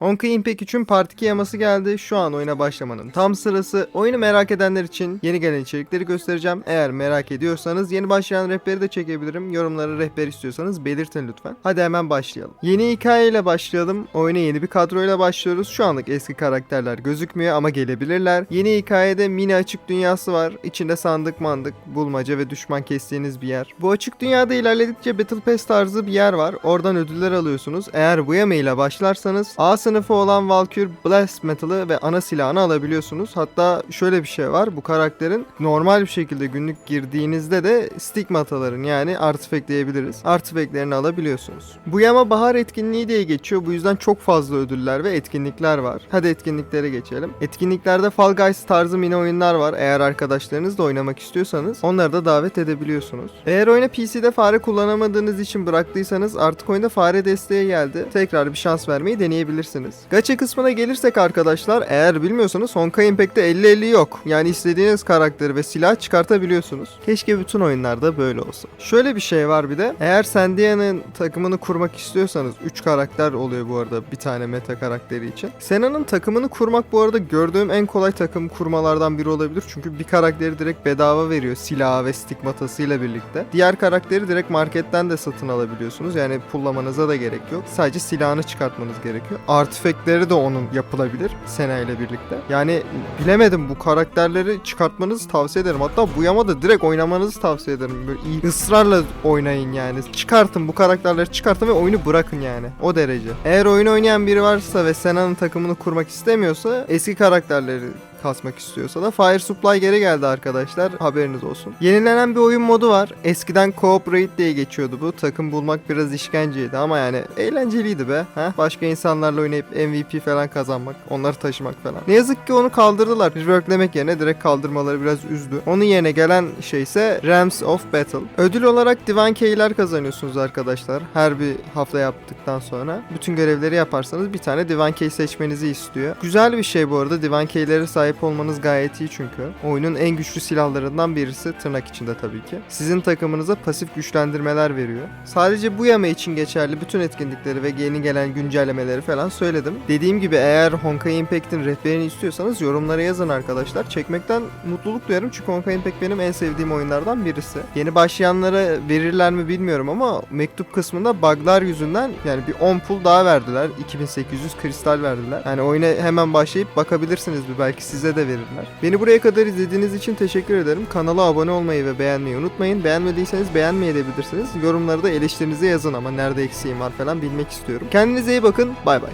Honkai Impact 3'ün Part 2 yaması geldi. Şu an oyuna başlamanın tam sırası. Oyunu merak edenler için yeni gelen içerikleri göstereceğim. Eğer merak ediyorsanız yeni başlayan rehberi de çekebilirim. Yorumlara rehber istiyorsanız belirtin lütfen. Hadi hemen başlayalım. Yeni hikayeyle başlayalım. Oyuna yeni bir kadroyla başlıyoruz. Şu anlık eski karakterler gözükmüyor ama gelebilirler. Yeni hikayede mini açık dünyası var. İçinde sandık mandık, bulmaca ve düşman kestiğiniz bir yer. Bu açık dünyada ilerledikçe Battle Pass tarzı bir yer var. Oradan ödüller alıyorsunuz. Eğer bu yemeğiyle başlarsanız A sınıfı olan Valkyr Blast Metal'ı ve ana silahını alabiliyorsunuz. Hatta şöyle bir şey var. Bu karakterin normal bir şekilde günlük girdiğinizde de stigmataların yani artifact diyebiliriz. Artifactlerini alabiliyorsunuz. Bu yama bahar etkinliği diye geçiyor. Bu yüzden çok fazla ödüller ve etkinlikler var. Hadi etkinliklere geçelim. Etkinliklerde Fall Guys tarzı mini oyunlar var. Eğer arkadaşlarınızla oynamak istiyorsanız onları da davet edebiliyorsunuz. Eğer oyuna PC'de fare kullanamadığınız için bıraktıysanız artık oyunda fare desteği geldi. Tekrar bir şans vermeyi deneyebilirsiniz. Gacha kısmına gelirsek arkadaşlar eğer bilmiyorsanız Honkai Impact'te 50-50 yok. Yani istediğiniz karakteri ve silah çıkartabiliyorsunuz. Keşke bütün oyunlarda böyle olsa. Şöyle bir şey var bir de. Eğer Sandia'nın takımını kurmak istiyorsanız 3 karakter oluyor bu arada bir tane meta karakteri için. Sena'nın takımını kurmak bu arada gördüğüm en kolay takım kurmalardan biri olabilir. Çünkü bir karakteri direkt bedava veriyor silahı ve stigmatasıyla birlikte. Diğer karakteri direkt marketten de satın alabiliyorsunuz. Yani pullamanıza da gerek yok. Sadece silahını çıkartmanız gerekiyor. Artifactleri de onun yapılabilir Sena ile birlikte. Yani bilemedim bu karakterleri çıkartmanızı tavsiye ederim. Hatta bu yamada direkt oynamanızı tavsiye ederim. Böyle iyi ısrarla oynayın yani. Çıkartın bu karakterleri çıkartın ve oyunu bırakın yani. O derece. Eğer oyunu oynayan biri varsa ve Sena'nın takımını kurmak istemiyorsa eski karakterleri kasmak istiyorsa da Fire Supply geri geldi arkadaşlar. Haberiniz olsun. Yenilenen bir oyun modu var. Eskiden Cooperate diye geçiyordu bu. Takım bulmak biraz işkenceydi ama yani eğlenceliydi be. Ha? Başka insanlarla oynayıp MVP falan kazanmak, onları taşımak falan. Ne yazık ki onu kaldırdılar. Reworklemek yerine direkt kaldırmaları biraz üzdü. Onun yerine gelen şey ise Rams of Battle. Ödül olarak Divine Key'ler kazanıyorsunuz arkadaşlar. Her bir hafta yaptıktan sonra. Bütün görevleri yaparsanız bir tane Divine Key seçmenizi istiyor. Güzel bir şey bu arada. Divine Key'lere sahip olmanız gayet iyi çünkü. Oyunun en güçlü silahlarından birisi tırnak içinde tabii ki. Sizin takımınıza pasif güçlendirmeler veriyor. Sadece bu yama için geçerli bütün etkinlikleri ve yeni gelen güncellemeleri falan söyledim. Dediğim gibi eğer Honkai Impact'in rehberini istiyorsanız yorumlara yazın arkadaşlar. Çekmekten mutluluk duyarım çünkü Honkai Impact benim en sevdiğim oyunlardan birisi. Yeni başlayanlara verirler mi bilmiyorum ama mektup kısmında buglar yüzünden yani bir 10 pul daha verdiler. 2800 kristal verdiler. Yani oyuna hemen başlayıp bakabilirsiniz bir belki size de verirler. Beni buraya kadar izlediğiniz için teşekkür ederim. Kanala abone olmayı ve beğenmeyi unutmayın. Beğenmediyseniz beğenmeyebilirsiniz. Yorumlarda eleştirinizi yazın ama nerede eksiğim var falan bilmek istiyorum. Kendinize iyi bakın. Bay bay.